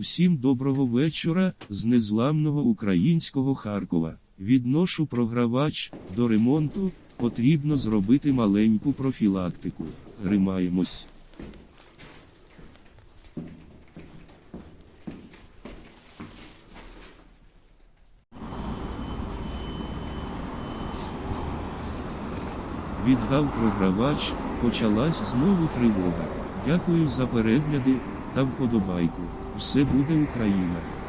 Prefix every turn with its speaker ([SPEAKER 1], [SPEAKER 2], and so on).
[SPEAKER 1] Усім доброго вечора з незламного українського Харкова. Відношу програвач до ремонту. Потрібно зробити маленьку профілактику. Гримаємось. Віддав програвач, почалась знову тривога. Дякую за перегляди та вподобайку. Все буде Україна!